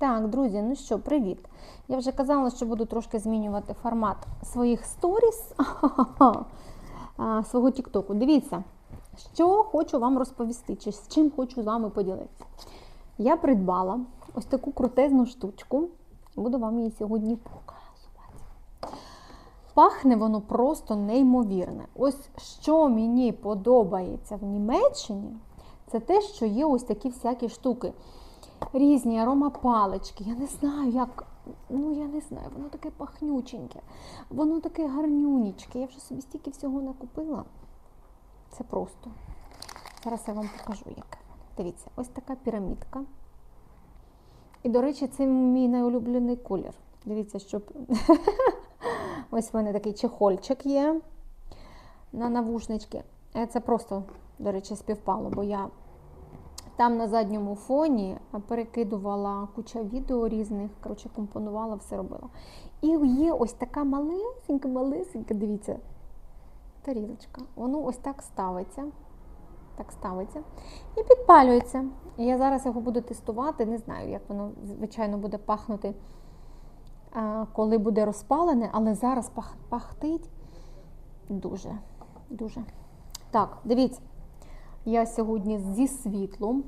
Так, друзі, ну що, привіт. Я вже казала, що буду трошки змінювати формат своїх сторіс, свого Тіктоку. Дивіться, що хочу вам розповісти, чи з чим хочу з вами поділитися. Я придбала ось таку крутезну штучку. Буду вам її сьогодні показувати. Пахне воно просто неймовірне. Ось що мені подобається в Німеччині, це те, що є ось такі всякі штуки. Різні аромапалички. Я не знаю, як. Ну, я не знаю, воно таке пахнюченьке, воно таке гарнюнічке. Я вже собі стільки всього накупила. Це просто. Зараз я вам покажу, яке. Дивіться, ось така пірамідка. І, до речі, це мій найулюблений колір. Дивіться, щоб. Ось в мене такий чехольчик є на навушнички. Е, Це просто, до речі, співпало, бо я там на задньому фоні перекидувала куча відео різних, коротше, компонувала, все робила. І є ось така малесенька, малесенька, дивіться, тарілочка. Воно ось так ставиться. Так ставиться і підпалюється. Я зараз його буду тестувати. Не знаю, як воно, звичайно, буде пахнути, коли буде розпалене, але зараз пах, пахтить дуже, дуже. Так, дивіться. Я сьогодні зі світлом,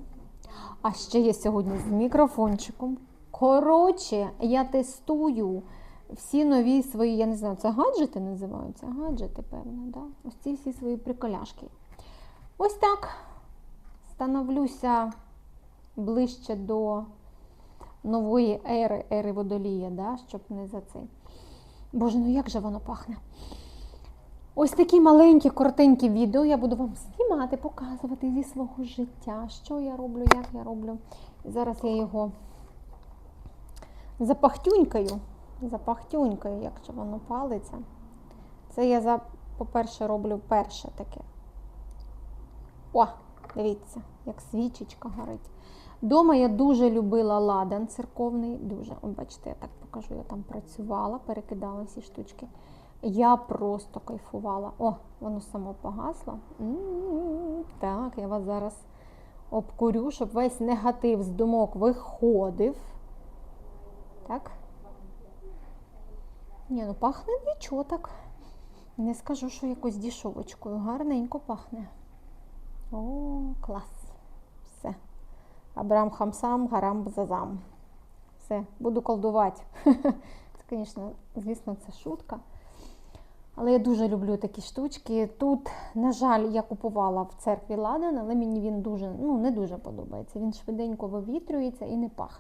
а ще я сьогодні з мікрофончиком. Коротше, я тестую всі нові свої, я не знаю, це гаджети називаються? Гаджети, певно, да? Ось ці всі свої приколяшки. Ось так становлюся ближче до нової ери, ери водолія, да? щоб не за цей. Боже, ну як же воно пахне? Ось такі маленькі, коротенькі відео я буду вам знімати, показувати зі свого життя, що я роблю, як я роблю. Зараз я його запахтюнькаю, запахтюнькаю, якщо воно палиться. Це я, по-перше, роблю перше таке. О, дивіться, як свічечка горить. Дома я дуже любила ладан церковний, дуже. Бачите, я так покажу, я там працювала, перекидала всі штучки. Я просто кайфувала. О, воно само погасло. Так, я вас зараз обкурю, щоб весь негатив з думок виходив. Так. Ні, ну пахне нічого так. Не скажу, що якось дішовочкою. Гарненько пахне. О, клас. Все. Абрам хамсам, гарам зазам. Все, буду колдувати. Це, звісно, звісно, це шутка. Але я дуже люблю такі штучки. Тут, на жаль, я купувала в церкві ладан, але мені він дуже, ну, не дуже подобається. Він швиденько вивітрюється і не пахне.